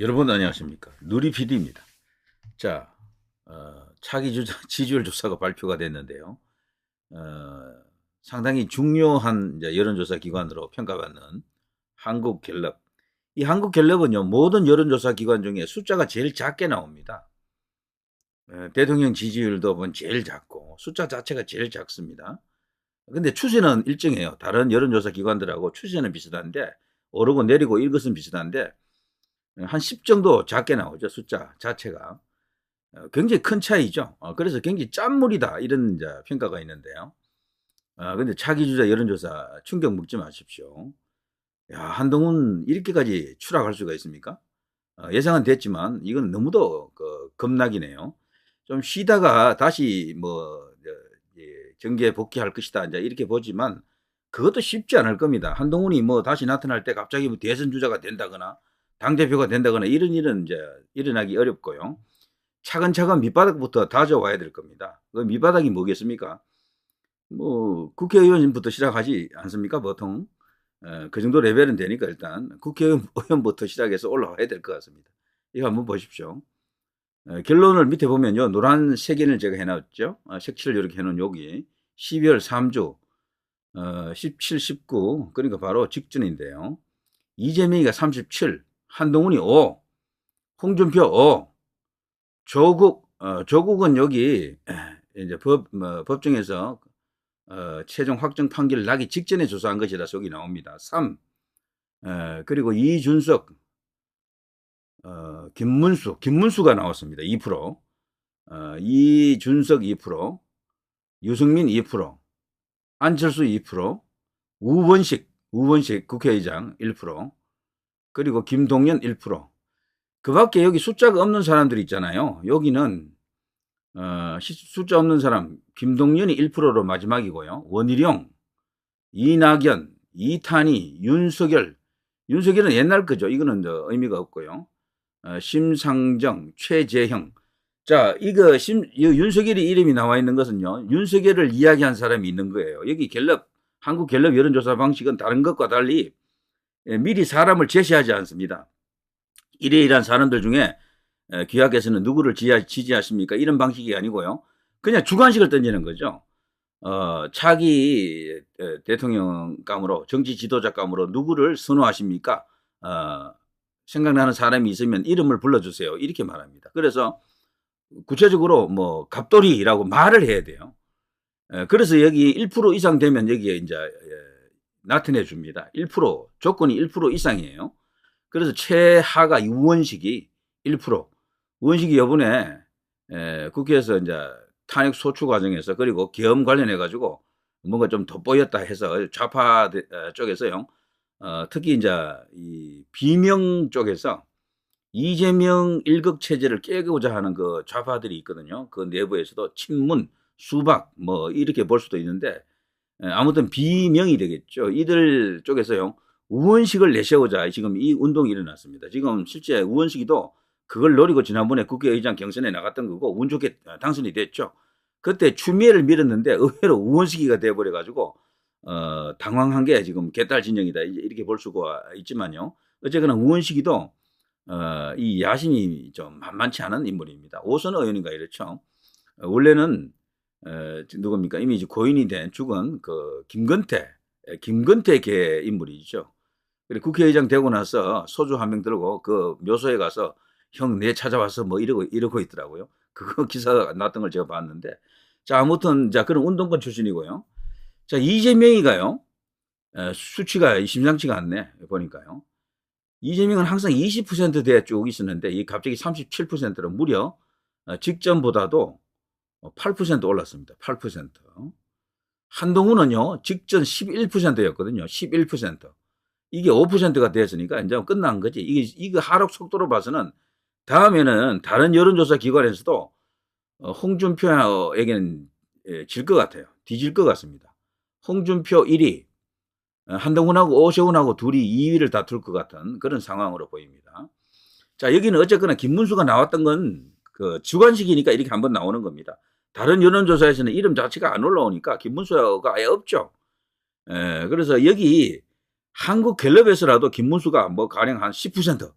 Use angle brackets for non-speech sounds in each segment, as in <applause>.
여러분 안녕하십니까 누리 PD입니다. 자 어, 차기 주자 <laughs> 지지율 조사가 발표가 됐는데요. 어, 상당히 중요한 여론조사 기관으로 평가받는 한국갤럽. 이 한국갤럽은요 모든 여론조사 기관 중에 숫자가 제일 작게 나옵니다. 에, 대통령 지지율도 보면 제일 작고 숫자 자체가 제일 작습니다. 근데 추세는 일정해요. 다른 여론조사 기관들하고 추세는 비슷한데 오르고 내리고 이것은 비슷한데 한 10 정도 작게 나오죠. 숫자 자체가. 어, 굉장히 큰 차이죠. 어, 그래서 굉장히 짠물이다. 이런 평가가 있는데요. 아, 근데 차기 주자 여론조사 충격 먹지 마십시오. 야, 한동훈 이렇게까지 추락할 수가 있습니까? 어, 예상은 됐지만 이건 너무도 그 겁나기네요. 좀 쉬다가 다시 뭐 저, 예, 정계 복귀할 것이다. 이렇게 보지만 그것도 쉽지 않을 겁니다. 한동훈이 뭐 다시 나타날 때 갑자기 뭐 대선 주자가 된다거나 당대표가 된다거나 이런 일은 이제 일어나기 어렵고요. 차근차근 밑바닥부터 다져와야 될 겁니다. 그 밑바닥이 뭐겠습니까? 뭐 국회의원부터 시작하지 않습니까? 보통 에, 그 정도 레벨은 되니까 일단 국회의원부터 <laughs> 시작해서 올라와야 될 것 같습니다. 이거 한번 보십시오. 에, 결론을 밑에 보면요. 노란 세 개를 제가 해놨죠. 어, 색칠을 이렇게 해놓은 여기 12월 3주 어, 17, 19 그러니까 바로 직전인데요. 이재명이가 37, 한동훈이 5, 홍준표 5, 조국 어, 조국은 여기 이제 법 뭐, 법정에서 어, 최종 확정 판결 나기 직전에 조사한 것이라 여기 나옵니다. 3 에, 그리고 이준석 어, 김문수 김문수가 나왔습니다. 2% 어, 이준석 2% 유승민 2% 안철수 2% 우원식 우원식 국회의장 1% 그리고 김동연 1%. 그 밖에 여기 숫자가 없는 사람들이 있잖아요. 여기는 어, 숫자 없는 사람 김동연이 1%로 마지막이고요. 원희룡, 이낙연, 이탄희, 윤석열. 윤석열은 옛날 거죠. 이거는 의미가 없고요. 어, 심상정, 최재형. 자, 이거 심, 윤석열이 이름이 나와 있는 것은요. 윤석열을 이야기한 사람이 있는 거예요. 여기 갤럽, 한국 갤럽 여론조사 방식은 다른 것과 달리 예, 미리 사람을 제시하지 않습니다. 이래이란 사람들 중에 귀하께서는 누구를 지지하십니까? 이런 방식이 아니고요. 그냥 주관식을 던지는 거죠. 어, 차기 대통령감으로 정치 지도자감으로 누구를 선호하십니까? 어, 생각나는 사람이 있으면 이름을 불러주세요. 이렇게 말합니다. 그래서 구체적으로 뭐 갑돌이라고 말을 해야 돼요. 그래서 여기 1% 이상 되면 여기에 이제 나타내 줍니다. 1% 조건이 1% 이상이에요. 그래서 최하가 우원식이 1%. 우원식이 요번에 에, 국회에서 이제 탄핵 소추 과정에서 그리고 계엄 관련해 가지고 뭔가 좀 돋보였다 해서 좌파 쪽에서요. 어, 특히 이제 이 비명 쪽에서 이재명 일극 체제를 깨고자 하는 그 좌파들이 있거든요. 그 내부에서도 친문, 수박 뭐 이렇게 볼 수도 있는데 예, 아무튼 비명이 되겠죠. 이들 쪽에서요. 우원식을 내세우자 지금 이 운동이 일어났습니다. 지금 실제 우원식이도 그걸 노리고 지난번에 국회의장 경선에 나갔던 거고 운 좋게 당선이 됐죠. 그때 추미애를 밀었는데 의외로 우원식이가 돼버려가지고 어, 당황한 게 지금 개딸 진영이다 이렇게 볼 수가 있지만요. 어쨌거나 우원식이도 어, 이 야심이 좀 만만치 않은 인물입니다. 오선 의원인가 이렇죠. 어, 원래는 에, 누굽니까? 이미 이제 고인이 된 죽은 그 김건태, 김건태 계 인물이죠. 그리고 국회의장 되고 나서 소주 한 병 들고 그 묘소에 가서 형 내 찾아와서 뭐 이러고 이러고 있더라고요. <laughs> 그거 기사가 났던 걸 제가 봤는데 자 아무튼 자 그런 운동권 출신이고요. 자 이재명이가요 에, 수치가 심상치가 않네 보니까요. 이재명은 항상 20%대에 쭉 있었는데 이 갑자기 37%로 무려 어, 직전보다도 8% 어, 올랐습니다. 8%. 한동훈은요, 직전 11%였거든요. 11%. 이게 5%가 됐으니까 이제 끝난 거지. 이게, 이거 하락 속도로 봐서는 다음에는 다른 여론조사 기관에서도 어, 홍준표에게는 예, 질것 같아요. 뒤질 것 같습니다. 홍준표 1위, 어, 한동훈하고 오세훈하고 둘이 2위를 다툴 것 같은 그런 상황으로 보입니다. 자, 여기는 어쨌거나 김문수가 나왔던 건 그 주관식이니까 이렇게 한번 나오는 겁니다. 다른 여론조사에서는 이름 자체가 안 올라오니까 김문수가 아예 없죠. 에, 그래서 여기 한국 갤럽에서라도 김문수가 뭐 가령 한 10%,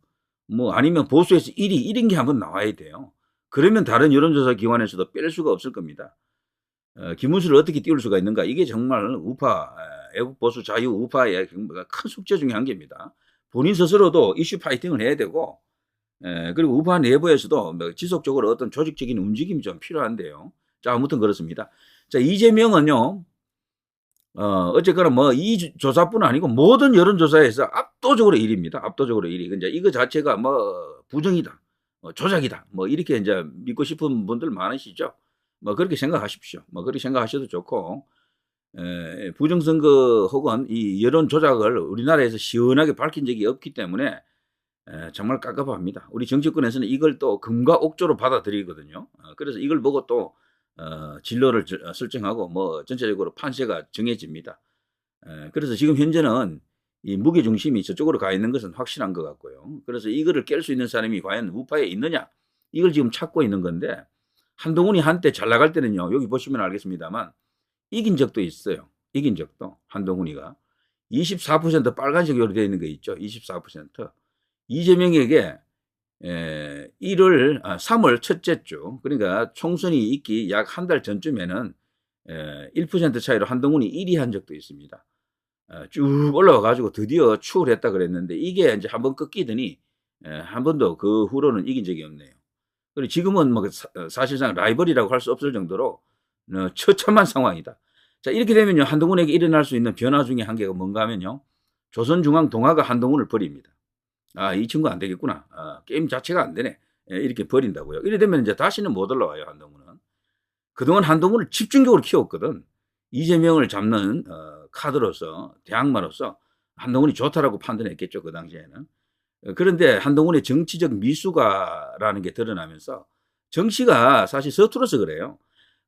뭐 아니면 보수에서 1위, 1인 게 한번 나와야 돼요. 그러면 다른 여론조사 기관에서도 뺄 수가 없을 겁니다. 어, 김문수를 어떻게 띄울 수가 있는가? 이게 정말 우파, 에, 애국 보수 자유 우파의 큰 숙제 중에 한 개입니다. 본인 스스로도 이슈 파이팅을 해야 되고, 에, 그리고 우파 내부에서도 뭐 지속적으로 어떤 조직적인 움직임이 좀 필요한데요. 자, 아무튼 그렇습니다. 자, 이재명은요, 어, 어쨌거나 뭐 이 조사뿐 아니고 모든 여론조사에서 압도적으로 1위입니다. 압도적으로 1위. 이제 이거 자체가 뭐 부정이다. 뭐 조작이다. 뭐 이렇게 이제 믿고 싶은 분들 많으시죠. 뭐 그렇게 생각하십시오. 뭐 그렇게 생각하셔도 좋고, 에, 부정선거 혹은 이 여론 조작을 우리나라에서 시원하게 밝힌 적이 없기 때문에 에, 정말 깝깝합니다. 우리 정치권에서는 이걸 또 금과 옥조로 받아들이거든요. 어, 그래서 이걸 보고 또 어, 진로를 저- 어, 설정하고 뭐 전체적으로 판세가 정해집니다. 에, 그래서 지금 현재는 이 무게 중심이 저쪽으로 가 있는 것은 확실한 것 같고요. 그래서 이거를 깰 수 있는 사람이 과연 우파에 있느냐? 이걸 지금 찾고 있는 건데 한동훈이 한때 잘 나갈 때는요. 여기 보시면 알겠습니다만 이긴 적도 있어요. 이긴 적도 한동훈이가 24% 빨간색으로 되어 있는 거 있죠. 24%. 이재명에게 에, 1월 아, 3월 첫째 주 그러니까 총선이 있기 약 한 달 전쯤에는 에, 1% 차이로 한동훈이 1위 한 적도 있습니다. 어, 쭉 올라와 가지고 드디어 추월했다 그랬는데 이게 이제 한번 꺾이더니 에, 한 번도 그 후로는 이긴 적이 없네요. 그리고 지금은 뭐 사, 사실상 라이벌이라고 할 수 없을 정도로 어, 처참한 상황이다. 자 이렇게 되면요 한동훈에게 일어날 수 있는 변화 중에 한 개가 뭔가 하면요 조선중앙동아가 한동훈을 버립니다. 아 이 친구 안 되겠구나. 아, 게임 자체가 안 되네. 예, 이렇게 버린다고요. 이래 되면 이제 다시는 못 올라와요 한동훈은. 그동안 한동훈을 집중적으로 키웠거든. 이재명을 잡는 어, 카드로서 대항마로서 한동훈이 좋다라고 판단했겠죠 그 당시에는. 어, 그런데 한동훈의 정치적 미수가라는 게 드러나면서 정치가 사실 서툴어서 그래요.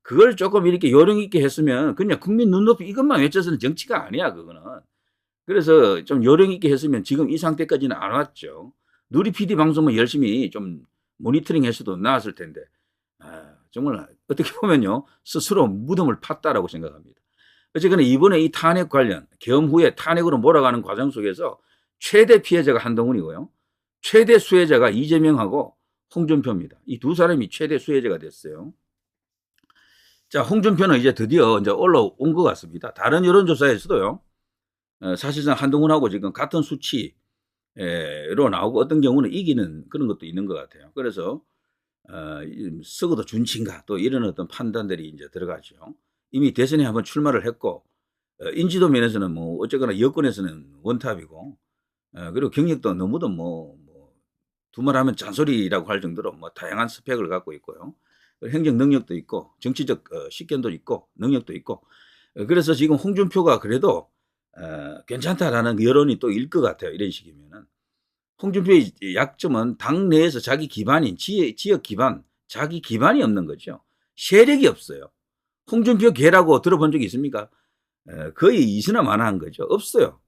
그걸 조금 이렇게 요령 있게 했으면 그냥 국민 눈높이 이것만 외쳐서는 정치가 아니야 그거는. 그래서 좀 요령 있게 했으면 지금 이 상태까지는 안 왔죠. 누리 PD 방송은 열심히 좀 모니터링 했어도 나았을 텐데 아, 정말 어떻게 <laughs> 보면요 스스로 무덤을 팠다라고 생각합니다. 어쨌거나 이번에 이 탄핵 관련 겸 후에 탄핵으로 몰아가는 과정 속에서 최대 피해자가 한동훈이고요. 최대 수혜자가 이재명하고 홍준표입니다. 이 두 사람이 최대 수혜자가 됐어요. 자, 홍준표는 이제 드디어 이제 올라온 것 같습니다. 다른 여론조사에서도요. 어, 사실상 한동훈하고 지금 같은 수치로 나오고 어떤 경우는 이기는 그런 것도 있는 것 같아요. 그래서 썩어도 준치인가 또 이런 어떤 판단들이 이제 들어가죠. 이미 대선에 한번 출마를 했고 어, 인지도 면에서는 뭐 어쨌거나 여권에서는 원탑이고 어, 그리고 경력도 너무도 뭐, 뭐 두말하면 잔소리라고 할 정도로 뭐 다양한 스펙을 갖고 있고요. 행정 능력도 있고 정치적 어, 식견도 있고 능력도 있고 어, 그래서 지금 홍준표가 그래도 어, 괜찮다라는 여론이 또 일 것 같아요. 이런 식이면은. 홍준표의 약점은 당 내에서 자기 기반인 지역, 지역 기반, 자기 기반이 없는 거죠. 세력이 없어요. 홍준표 개라고 들어본 적이 있습니까? 에, 거의 이스나 마나한 거죠. 없어요.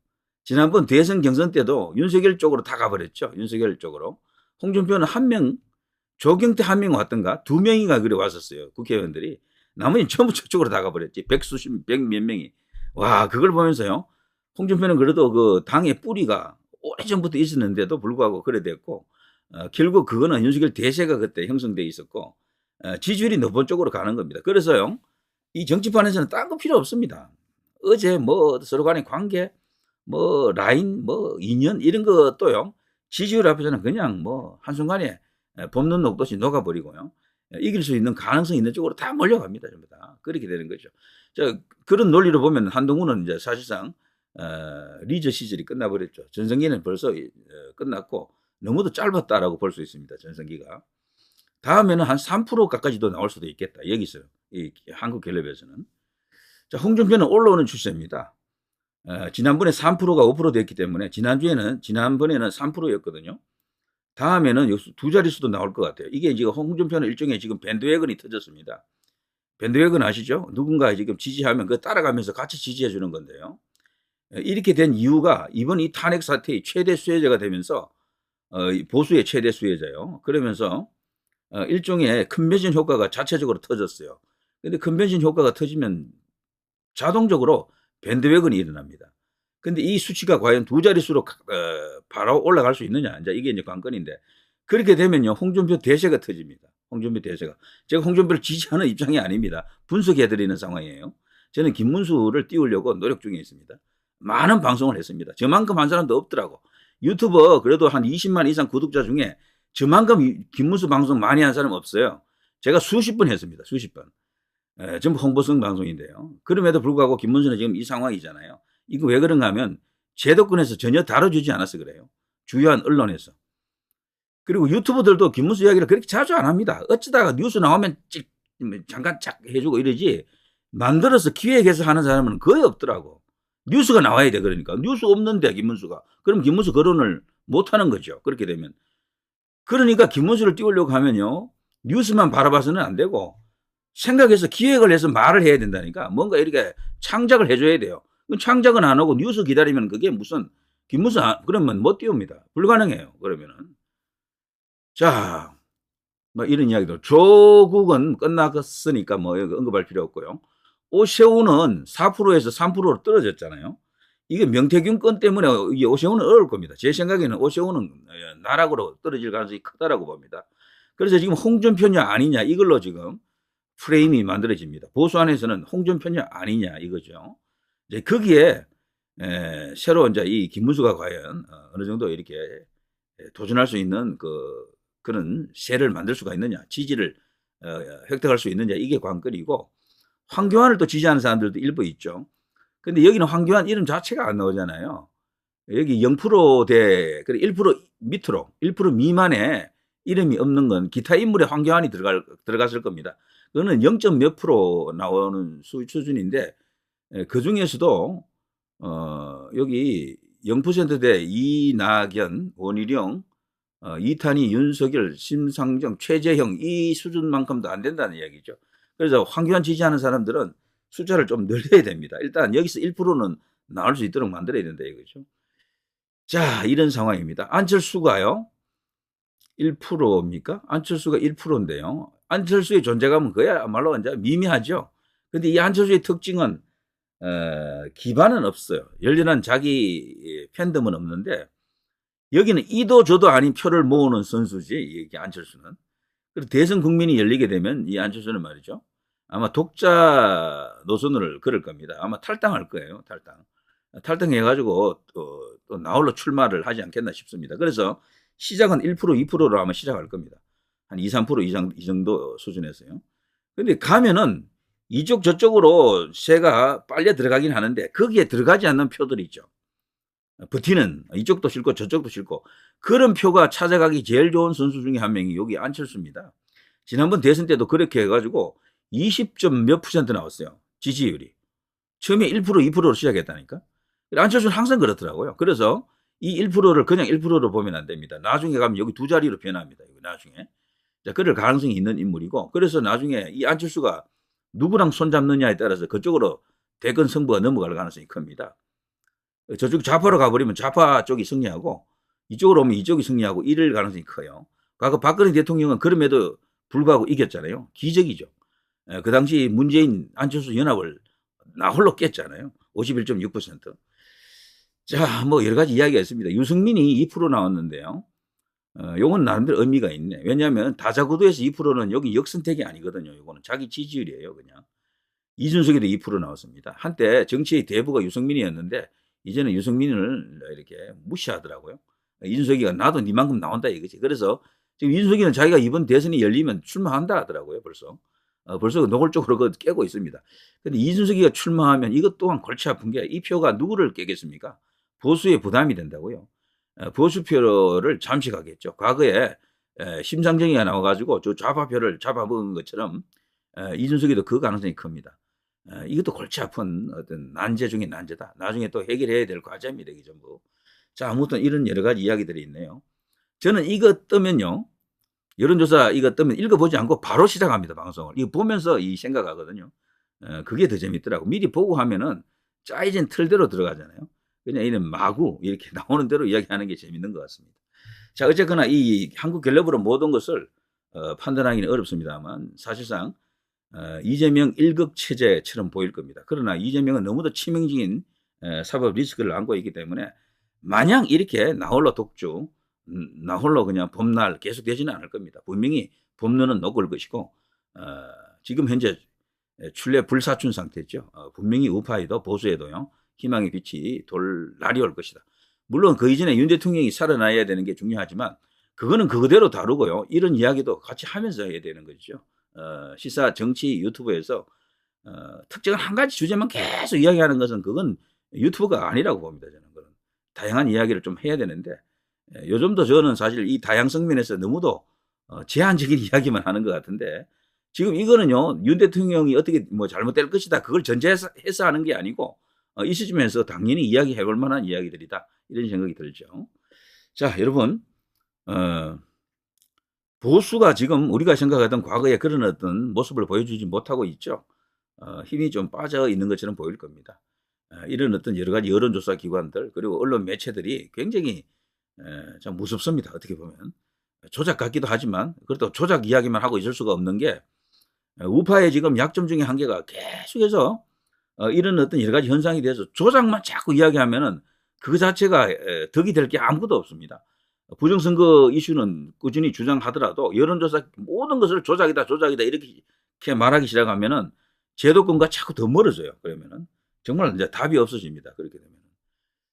지난번 대선 경선 때도 윤석열 쪽으로 다 가버렸죠. 윤석열 쪽으로. 홍준표는 한 명, 조경태 한 명 왔던가? 두 명이가 그래 왔었어요. 국회의원들이. 나머지 전부 저쪽으로 다 가버렸지. 백수십, 백 몇 명이. 와, 그걸 보면서요. 홍준표는 그래도 그 당의 뿌리가 오래전부터 있었는데도 불구하고 그래 됐고, 어, 결국 그거는 윤석열 대세가 그때 형성돼 있었고, 어, 지지율이 높은 쪽으로 가는 겁니다. 그래서요, 이 정치판에서는 딴 거 필요 없습니다. 어제 뭐 서로 간의 관계, 뭐 라인, 뭐 인연 이런 것도요, 지지율 앞에서는 그냥 뭐 한순간에 봄눈 녹듯이 녹아버리고요. 이길 수 있는 가능성 있는 쪽으로 다 몰려갑니다. 전부 다. 그렇게 되는 거죠. 자, 그런 논리로 보면 한동훈은 이제 사실상 어, 리저 시절이 끝나버렸죠. 전성기는 벌써 어, 끝났고 너무도 짧았다라고 볼 수 있습니다. 전성기가. 다음에는 한 3% 가까이도 나올 수도 있겠다. 여기서 이 한국 갤럽에서는. 자, 홍준표는 올라오는 추세입니다. 어, 지난번에 3%가 5% 됐기 때문에 지난주에는 지난번에는 3%였거든요. 다음에는 두 자릿수도 나올 것 같아요. 이게 지금 홍준표는 일종의 지금 밴드웨건이 터졌습니다. 밴드웨건 아시죠? 누군가 지금 지지하면 그 따라가면서 같이 지지해 주는 건데요. 이렇게 된 이유가 이번 이 탄핵 사태의 최대 수혜자가 되면서 어, 보수의 최대 수혜자요. 그러면서 어, 일종의 컨벤션 효과가 자체적으로 터졌어요. 근데 컨벤션 효과가 터지면 자동적으로 밴드웨건이 일어납니다. 근데 이 수치가 과연 두 자릿수로 어, 바로 올라갈 수 있느냐 이제 이게 이제 관건인데 그렇게 되면요 홍준표 대세가 터집니다. 홍준표 대세가 제가 홍준표를 지지하는 입장이 아닙니다. 분석해드리는 상황이에요. 저는 김문수를 띄우려고 노력 중에 있습니다. 많은 방송을 했습니다. 저만큼 한 사람도 없더라고. 유튜버 그래도 한 20만 이상 구독자 중에 저만큼 김문수 방송 많이 한 사람 없어요. 제가 수십 번 했습니다. 수십 번. 에, 전부 홍보성 방송인데요. 그럼에도 불구하고 김문수는 지금 이 상황이잖아요. 이거 왜 그런가 하면 제도권에서 전혀 다뤄주지 않아서 그래요. 주요한 언론에서. 그리고 유튜버들도 김문수 이야기를 그렇게 자주 안 합니다. 어쩌다가 뉴스 나오면 찍, 잠깐 착 해주고 이러지 만들어서 기획해서 하는 사람은 거의 없더라고. 뉴스가 나와야 돼 그러니까 뉴스 없는데 김문수가 그럼 김문수 거론을 못 하는 거죠. 그렇게 되면 그러니까 김문수를 띄우려고 하면요 뉴스만 바라봐서는 안 되고 생각해서 기획을 해서 말을 해야 된다니까 뭔가 이렇게 창작을 해줘야 돼요. 창작은 안 하고 뉴스 기다리면 그게 무슨 김문수 그러면 못 띄웁니다. 불가능해요. 그러면은 자, 뭐 이런 이야기도 조국은 끝났으니까 뭐 언급할 필요 없고요. 오세훈은 4%에서 3%로 떨어졌잖아요. 이게 명태균 건 때문에 이 오세훈은 어려울 겁니다. 제 생각에는 오세훈은 나락으로 떨어질 가능성이 크다라고 봅니다. 그래서 지금 홍준표냐 아니냐 이걸로 지금 프레임이 만들어집니다. 보수 안에서는 홍준표냐 아니냐 이거죠. 이제 거기에 에, 새로 이제 이 김문수가 과연 어, 어느 정도 이렇게 도전할 수 있는 그 그런 세를 만들 수가 있느냐, 지지를 어, 획득할 수 있느냐 이게 관건이고 황교안을 또 지지하는 사람들도 일부 있죠. 근데 여기는 황교안 이름 자체가 안 나오잖아요. 여기 0%대, 1% 밑으로, 1% 미만의 이름이 없는 건 기타 인물에 황교안이 들어갈, 들어갔을 겁니다. 그거는 0. 몇 프로 나오는 수, 수준인데, 그 중에서도, 어, 여기 0%대 이낙연, 원희룡, 어, 이탄희, 윤석열, 심상정, 최재형 이 수준만큼도 안 된다는 이야기죠. 그래서 황교안 지지하는 사람들은 숫자를 좀 늘려야 됩니다. 일단 여기서 1%는 나올 수 있도록 만들어야 된다 이거죠. 자, 이런 상황입니다. 안철수가요. 1%입니까? 안철수가 1%인데요. 안철수의 존재감은 그야말로 이제 미미하죠. 근데 이 안철수의 특징은 어, 기반은 없어요. 열렬한 자기 팬덤은 없는데 여기는 이도 저도 아닌 표를 모으는 선수지 이게 안철수는. 그리고 대선 국민이 열리게 되면 이 안철수는 말이죠. 아마 독자 노선을 걸을 겁니다. 아마 탈당할 거예요. 탈당. 탈당해가지고 또, 또 나홀로 출마를 하지 않겠나 싶습니다. 그래서 시작은 1% 2%로 아마 시작할 겁니다. 한 2, 3% 이상 이 정도 수준에서요. 근데 가면은 이쪽 저쪽으로 새가 빨려 들어가긴 하는데 거기에 들어가지 않는 표들이 있죠. 버티는 이쪽도 싫고 저쪽도 싫고 그런 표가 찾아가기 제일 좋은 선수 중에 한 명이 여기 안철수입니다. 지난번 대선 때도 그렇게 해가지고 20점 몇 퍼센트 나왔어요. 지지율이. 처음에 1% 2%로 시작했다니까. 안철수는 항상 그렇더라고요. 그래서 이 1%를 그냥 1%로 보면 안 됩니다. 나중에 가면 여기 두 자리로 변합니다. 여기 나중에. 자, 그럴 가능성이 있는 인물이고 그래서 나중에 이 안철수가 누구랑 손잡느냐에 따라서 그쪽으로 대권 승부가 넘어갈 가능성이 큽니다. 저쪽 좌파로 가버리면 좌파 쪽이 승리하고 이쪽으로 오면 이쪽이 승리하고 이럴 가능성이 커요. 과거 박근혜 대통령은 그럼에도 불구하고 이겼잖아요. 기적이죠. 그 당시 문재인 안철수 연합을 나 홀로 깼잖아요. 51.6%. 자, 뭐 여러 가지 이야기가 있습니다. 유승민이 2% 나왔는데요. 어, 요건 나름대로 의미가 있네. 왜냐하면 다자구도에서 2%는 여기 역선택이 아니거든요. 요거는 자기 지지율이에요, 그냥. 이준석에도 2% 나왔습니다. 한때 정치의 대부가 유승민이었는데 이제는 유승민을 이렇게 무시하더라고요. 이준석이가 나도 니만큼 나온다 이거지. 그래서 지금 이준석이는 자기가 이번 대선이 열리면 출마한다 하더라고요, 벌써. 어, 벌써 노골적으로 그 깨고 있습니다. 근데 이준석이가 출마하면 이것 또한 골치 아픈 게 이 표가 누구를 깨겠습니까? 보수에 부담이 된다고요. 어, 보수표를 잠식하겠죠. 과거에 에, 심상정이가 나와가지고 저 좌파표를 잡아먹은 것처럼 에, 이준석이도 그 가능성이 큽니다. 에, 이것도 골치 아픈 어떤 난제 중에 난제다. 나중에 또 해결해야 될 과제입니다. 이 전부. 자, 아무튼 이런 여러 가지 이야기들이 있네요. 저는 이거 뜨면요. 여론조사 이거 뜨면 읽어보지 않고 바로 시작합니다. 방송을. 이거 보면서 이 생각하거든요. 어, 그게 더 재밌더라고. 미리 보고 하면은 짜이진 틀대로 들어가잖아요. 그냥 이는 마구 이렇게 <laughs> 나오는 대로 이야기하는 게 재밌는 것 같습니다. 자, 어쨌거나 이 한국 갤럽으로 모든 것을 어, 판단하기는 어렵습니다만 사실상 어, 이재명 일극 체제처럼 보일 겁니다. 그러나 이재명은 너무도 치명적인 에, 사법 리스크를 안고 있기 때문에 마냥 이렇게 나홀로 독주, 음, 나홀로 그냥 범날 계속 되지는 않을 겁니다. 분명히 법론은 녹을 것이고 어, 지금 현재 출래 불사춘 상태죠. 어, 분명히 우파에도 보수에도요 희망의 빛이 돌 날이 올 것이다. 물론 그 이전에 윤 대통령이 살아나야 되는 게 중요하지만 그거는 그대로 다루고요. 이런 이야기도 같이 하면서 해야 되는 거죠. 어, 시사 정치 유튜브에서 어, 특정한 한 가지 주제만 계속 이야기하는 것은 그건 유튜브가 아니라고 봅니다. 저는 그런 다양한 이야기를 좀 해야 되는데 예, 요즘도 저는 사실 이 다양성 면에서 너무도 어, 제한적인 <laughs> 이야기만 하는 것 같은데 지금 이거는요 윤 대통령이 어떻게 뭐 잘못될 것이다 그걸 전제해서 해서 하는 게 아니고 어, 이 시점에서 당연히 이야기해 볼 만한 이야기들이다 이런 생각이 들죠. 자 여러분 어, 보수가 지금 우리가 생각하던 과거에 그런 어떤 모습을 보여주지 못하고 있죠. 어, 힘이 좀 빠져 있는 것처럼 보일 겁니다. 어, 이런 어떤 여러 가지 여론조사 기관들 그리고 언론 매체들이 굉장히 에, 참 무섭습니다. 어떻게 보면 조작 같기도 하지만 그래도 조작 이야기만 하고 있을 수가 없는 게 어, 우파의 지금 약점 중에 한 개가 계속해서 어, 이런 어떤 여러 가지 현상에 대해서 조작만 자꾸 이야기하면은 그 자체가 에, 덕이 될 게 아무것도 없습니다. 부정선거 이슈는 꾸준히 주장하더라도 여론조사 모든 것을 조작이다 조작이다 이렇게 말하기 시작하면은 제도권과 자꾸 더 멀어져요. 그러면은 정말 이제 답이 없어집니다. 그렇게 되면.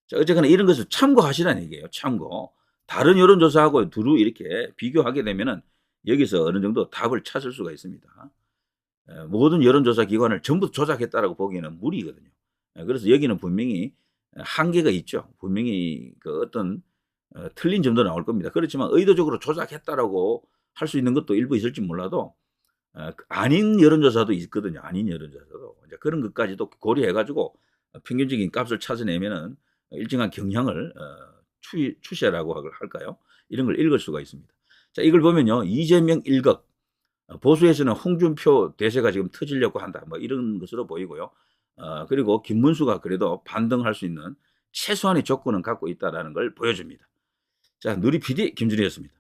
자, 어쨌거나 이런 것을 참고하시라는 얘기예요. 참고. 다른 여론조사하고 두루 이렇게 비교하게 되면은 여기서 어느 정도 답을 찾을 수가 있습니다. 에, 모든 여론조사 기관을 전부 조작했다라고 보기에는 무리거든요. 에, 그래서 여기는 분명히 한계가 있죠. 분명히 그 어떤 어, 틀린 점도 나올 겁니다. 그렇지만 의도적으로 조작했다라고 할 수 있는 것도 일부 있을지 몰라도 어, 아닌 여론조사도 있거든요. 아닌 여론조사도 이제 그런 것까지도 고려해가지고 평균적인 값을 찾아내면은 일정한 경향을 어, 추, 추세라고 할까요? 이런 걸 읽을 수가 있습니다. 자, 이걸 보면요. 이재명 일극. 어, 보수에서는 홍준표 대세가 지금 터지려고 한다. 뭐 이런 것으로 보이고요. 어, 그리고 김문수가 그래도 반등할 수 있는 최소한의 조건은 갖고 있다라는 걸 보여줍니다. 자, 누리 PD 김준희였습니다.